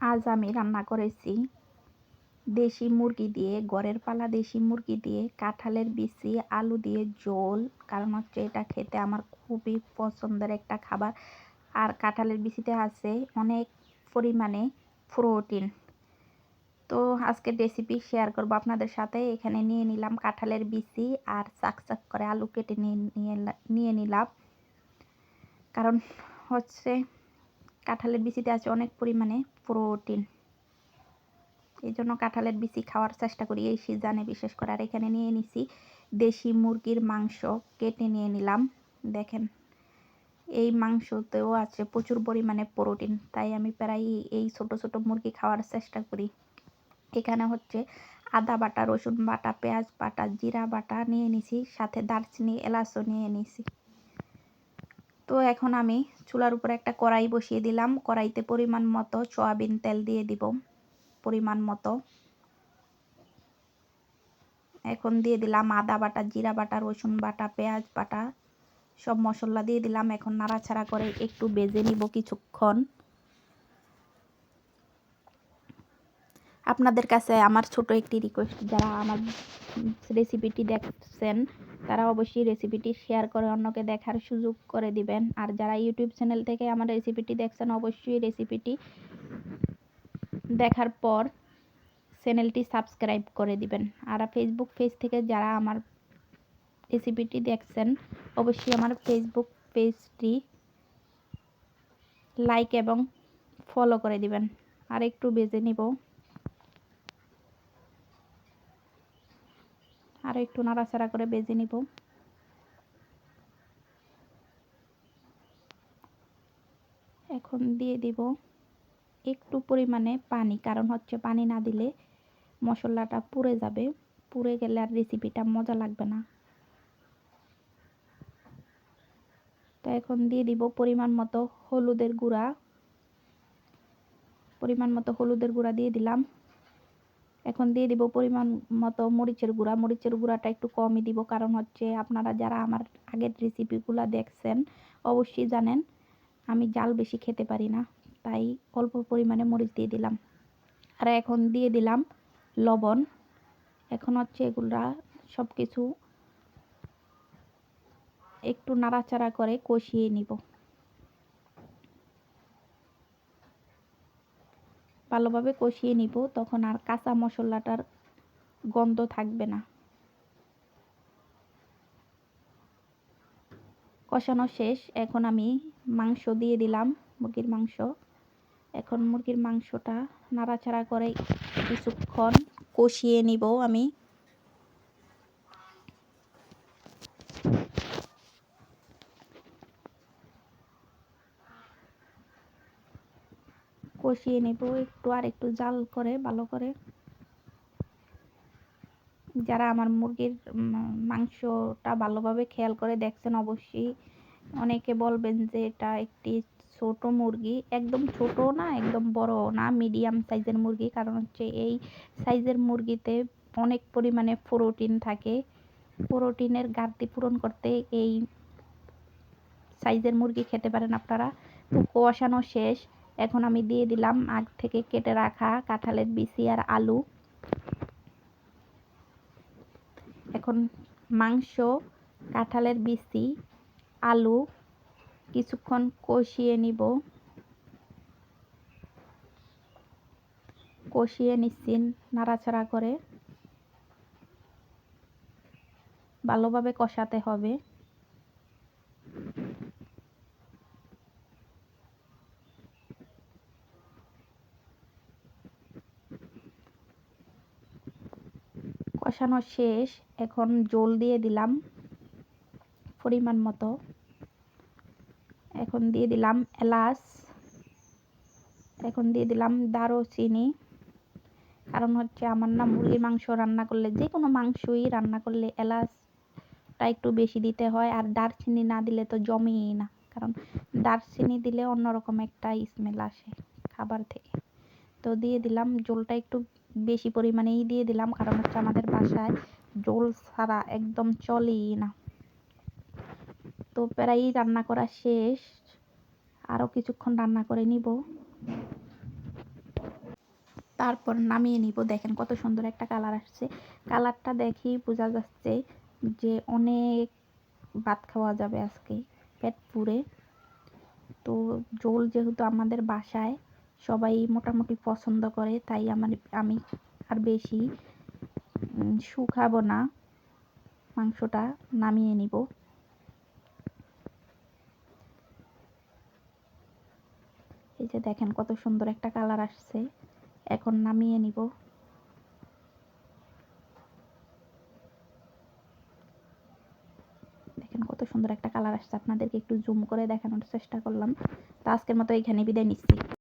আজ আমি রান্না করেছি দেশি মুরগি দিয়ে ঘরের পালা দেশি মুরগি দিয়ে, কাঁঠালের বিচি, আলু দিয়ে ঝোল, কারণ হচ্ছে এটা খেতে আমার খুবই পছন্দের একটা খাবার। আর কাঁঠালের বিচিতে আছে অনেক পরিমাণে প্রোটিন তো আজকে রেসিপি শেয়ার করব আপনাদের সাথে। এখানে নিয়ে নিলাম কাঁঠালের বিচি আর চাক চাক করে আলু কেটে নিয়ে নিয়ে নিলাম। কারণ হচ্ছে কাঁঠালের বিচিতে আছে অনেক পরিমাণে প্রোটিন। এই জন্য কাঁঠালের বিচি খাওয়ার চেষ্টা করি, এই সিজানে বিশেষ করে। আর এখানে নিয়ে নিছি দেশি মুরগির মাংস, কেটে নিয়ে নিলাম। দেখেন, এই মাংসতেও আছে প্রচুর পরিমাণে প্রোটিন, তাই আমি প্রায় এই ছোট ছোট মুরগি খাওয়ার চেষ্টা করি। এখানে হচ্ছে আদা বাটা, রসুন বাটা, পেঁয়াজ বাটা, জিরা বাটা নিয়ে নিছি, সাথে দারচিনি, এলাচও নিয়ে নিছি। তো এখন আমি চুলার উপরে একটা কড়াই বসিয়ে দিলাম। কড়াইতে পরিমাণ মতো সয়াবিন তেল দিয়ে দিব। পরিমাণ মতো। এখন দিয়ে দিলাম আদা বাটা, জিরা বাটা, রসুন বাটা, পেঁয়াজ বাটা, সব মশলা দিয়ে দিলাম। এখন নাড়াচাড়া করে একটু বেজে নিব কিছুক্ষণ। আপনাদের কাছে আমার ছোট একটি রিকোয়েস্ট যারা আমার রেসিপিটি দেখছেন, তারা অবশ্যই রেসিপিটি শেয়ার করে অন্যকে দেখার সুযোগ করে দিবেন। আর যারা ইউটিউব চ্যানেল থেকে আমার রেসিপিটি দেখছেন, অবশ্যই রেসিপিটি দেখার পর চ্যানেলটি সাবস্ক্রাইব করে দিবেন। আর ফেসবুক পেজ থেকে যারা আমার রেসিপিটি দেখছেন, অবশ্যই আমার ফেসবুক পেজটি লাইক এবং ফলো করে দিবেন। আর একটু বেজে নিব। আর একটু নাড়াচাড়া করে বেজে নিব। এখন দিয়ে দিব একটু পরিমাণে পানি, কারণ হচ্ছে পানি না দিলে মশলাটা পুড়ে যাবে। পুড়ে গেলে আর রেসিপিটা মজা লাগবে না। তো এখন দিয়ে দিব পরিমাণ মতো হলুদের গুঁড়া। পরিমাণ মতো হলুদের গুঁড়া দিয়ে দিলাম। এখন দিয়ে দিব পরিমাণ মতো মরিচের গুঁড়া। মরিচের গুঁড়াটা একটু কমই দিব কারণ হচ্ছে আপনারা যারা আমার আগের রেসিপিগুলো দেখছেন অবশ্যই জানেন, আমি জাল বেশি খেতে পারি না, তাই অল্প পরিমাণে মরিচ দিয়ে দিলাম। আর এখন দিয়ে দিলাম লবণ। এখন হচ্ছে এগুলা সব কিছু একটু নাড়াচাড়া করে কষিয়ে নিব। ভালোভাবে কষিয়ে নিব, তখন আর কাঁচা মশলাটার গন্ধ থাকবে না। কষানো শেষ, এখন আমি মাংস দিয়ে দিলাম, মুরগির মাংস। এখন মুরগির মাংসটা নাড়াচাড়া করে কিছুক্ষণ কষিয়ে নিব আমি। কষিয়ে নেব, একটু আর একটু জাল করে, ভালো করে। যারা আমার মুরগির মাংসটা ভালোভাবে খেয়াল করে দেখছেন, অবশ্যই অনেকে বলবেন যে এটা একটি ছোট মুরগি। একদম ছোট না, একদম বড় না মিডিয়াম সাইজের মুরগি, কারণ হচ্ছে এই সাইজের মুরগিতে অনেক পরিমাণে প্রোটিন থাকে। প্রোটিনের ঘাটতি পূরণ করতে এই সাইজের মুরগি খেতে পারেন আপনারা। তো কষানো শেষ। এখন আমি দিয়ে দিলাম আগ থেকে কেটে রাখা কাঁঠালের বিচি আর আলু। এখন মাংস, কাঁঠালের বিচি, আলু কিছুক্ষণ কষিয়ে নিব। কষিয়ে নিচ্ছি নাড়াচাড়া করে। ভালোভাবে কষাতে হবে। কষানো শেষ। এখন জল দিয়ে দিলাম পরিমাণ মতো। এখন দিয়ে দিলাম এলাচ। এখন দিয়ে দিলাম দারুচিনি। কারণ হচ্ছে আমার না মুরগির মাংস রান্না করলে, যে কোনো মাংসই রান্না করলে এলাচটা একটু বেশি দিতে হয়। আর দারচিনি না দিলে তো জমেই না। কারণ দারচিনি দিলে অন্যরকম একটা স্মেল আসে খাবার থেকে। তো দিয়ে দিলাম জলটা একটু বেশি পরিমাণেই দিয়ে দিলাম, কারণ হচ্ছে আমাদের বাসায় জল ছাড়া একদম চলেই না। তো প্রায় রান্না করা শেষ আরও কিছুক্ষণ রান্না করে নিব। তারপর নামিয়ে নিব, দেখেন কত সুন্দর একটা কালার আসছে। কালারটা দেখেই বোঝা যাচ্ছে যে অনেক ভাত খাওয়া যাবে আজকে পেট পুরে তো জোল যেহেতু আমাদের বাসায় সবাই মোটামুটি পছন্দ করে, তাই আমার, আমি আর বেশি শুকাবো না। মাংসটা নামিয়ে নিব। এই যে দেখেন কত সুন্দর একটা কালার আসছে। এখন নামিয়ে নিব। দেখেন কত সুন্দর একটা কালার আসছে। আপনাদেরকে একটু জুম করে দেখানোর চেষ্টা করলাম। তো আজকের মতো এখানে বিদায় নিচ্ছি।